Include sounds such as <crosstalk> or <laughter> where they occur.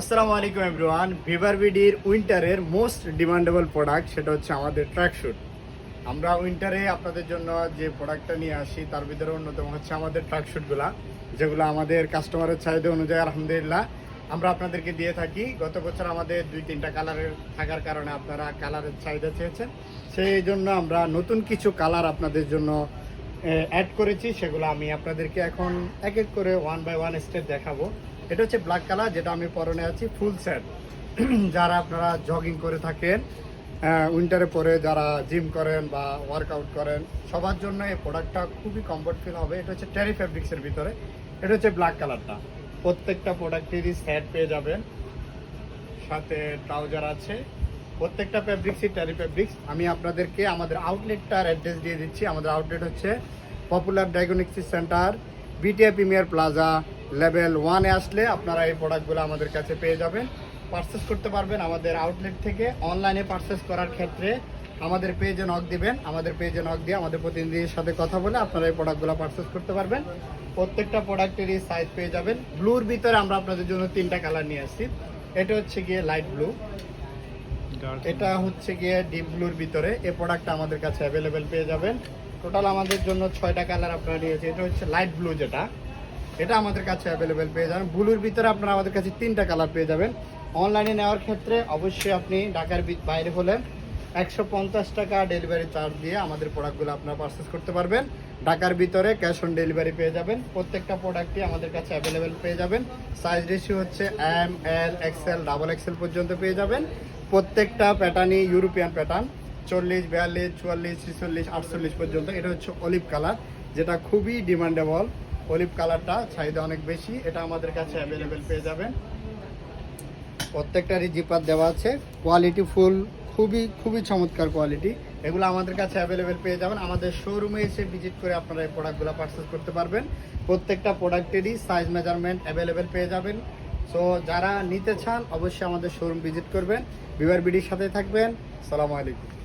আসসালামু আলাইকুম এভরিওয়ান ভিভার বিডির উইন্টারের মোস্ট ডিমান্ডেবল প্রোডাক্ট সেটা হচ্ছে আমাদের ট্র্যাকশুট আমরা উইন্টারে আপনাদের জন্য যে প্রোডাক্টটা নিয়ে আসি, তার ভিতরে অন্যতম হচ্ছে আমাদের ট্র্যাকশুটগুলা যেগুলো আমাদের কাস্টমারের চাহিদা অনুযায়ী আলহামদুলিল্লাহ আমরা আপনাদেরকে দিয়ে থাকি। গত বছর আমাদের দুই, তিনটা কালারের থাকার কারণে আপনারা কালারের চাহিদা চেয়েছেন। সেই জন্য আমরা নতুন কিছু কালার আপনাদের জন্য অ্যাড করেছি, সেগুলো আমি আপনাদেরকে এখন এক এক করে ওয়ান বাই ওয়ান স্টেপ দেখাবো। এটা হচ্ছে ব্ল্যাক কালার যেটা আমি পরনে আছি ফুল সেট <clears throat> যারা আপনারা জগিং করে থাকেন উইন্টারে পরে যারা জিম করেন বা ওয়ার্কআউট করেন, সবার জন্য এই প্রোডাক্টটা খুবই কমফর্ট ফিল হবে। এটা হচ্ছে টেরি ফ্যাব্রিক্সের ভিতরে। এটা হচ্ছে ব্ল্যাক কালারটা প্রত্যেকটা প্রোডাক্টেরই সেট পেয়ে যাবেন। সাথে ট্রাউজার আছে। প্রত্যেকটা ফ্যাব্রিক্সই ট্যারি ফ্যাব্রিক্স আমি আপনাদেরকে আমাদের আউটলেটটার অ্যাড্রেস দিয়ে দিচ্ছি। আমাদের আউটলেট হচ্ছে popular diagnostic centre BTI premier plaza level ওয়ানে আসলে আপনারা এই প্রোডাক্টগুলো আমাদের কাছে পেয়ে যাবেন। পারচেস করতে পারবেন আমাদের আউটলেট থেকে। অনলাইনে পারচেস করার ক্ষেত্রে আমাদের পেজে নক দিবেন। আমাদের পেজে নক দিয়ে আমাদের প্রতিনিধির সাথে কথা বলে আপনারা এই প্রোডাক্টগুলো পারচেস করতে পারবেন। প্রত্যেকটা প্রোডাক্টেরই সাইজ পেয়ে যাবেন। ব্লুর ভিতরে আমরা আপনাদের জন্য তিনটা কালার নিয়ে আসছি। এটা হচ্ছে গিয়ে লাইট ব্লু এটা হচ্ছে গিয়ে ডিপ ব্লুর ভিতরে। এ প্রোডাক্টটা আমাদের কাছে অ্যাভেলেবেল পেয়ে যাবেন। টোটাল আমাদের জন্য ছয়টা কালার আপনারা নিয়েছে এটা হচ্ছে লাইট ব্লু যেটা। এটা আমাদের কাছে অ্যাভেলেবেল পেয়ে যাবেন। ব্লুর ভিতরে আপনারা আমাদের কাছে তিনটা কালার পেয়ে যাবেন। অনলাইনে নেওয়ার ক্ষেত্রে অবশ্যই আপনি ঢাকার বাইরে হলেন একশো পঞ্চাশ টাকা ডেলিভারি চার্জ দিয়ে আমাদের প্রোডাক্টগুলো আপনারা পারচেস করতে পারবেন। ঢাকার ভিতরে ক্যাশ অন ডেলিভারি পেয়ে যাবেন। প্রত্যেকটা প্রোডাক্টই আমাদের কাছে অ্যাভেলেবেল পেয়ে যাবেন। সাইজ রেশিও হচ্ছে M L XL double XL পর্যন্ত পেয়ে যাবেন। প্রত্যেকটা প্যাটার্নই ইউরোপিয়ান প্যাটার্ন চল্লিশ, বিয়াল্লিশ, চুয়াল্লিশ, ছিচল্লিশ, আটচল্লিশ পর্যন্ত। এটা হচ্ছে অলিভ কালার যেটা খুবই ডিমান্ডেবল অলিভ কালারটা চাহিদা অনেক বেশি, এটা আমাদের কাছে অ্যাভেলেবেল পেয়ে যাবেন। প্রত্যেকটারই জিপার দেওয়া আছে। কোয়ালিটি ফুল খুবই খুবই চমৎকার কোয়ালিটি এগুলো আমাদের কাছে অ্যাভেলেবেল পেয়ে যাবেন। আমাদের শোরুমে এসে ভিজিট করে আপনারা এই প্রোডাক্টগুলো পারচেস করতে পারবেন। প্রত্যেকটা প্রোডাক্টেরই সাইজ মেজারমেন্ট অ্যাভেলেবেল পেয়ে যাবেন। সো যারা নিতে চান, অবশ্যই আমাদের শোরুম ভিজিট করবেন। বিবার বিডির সাথে থাকবেন। সালামু আলাইকুম।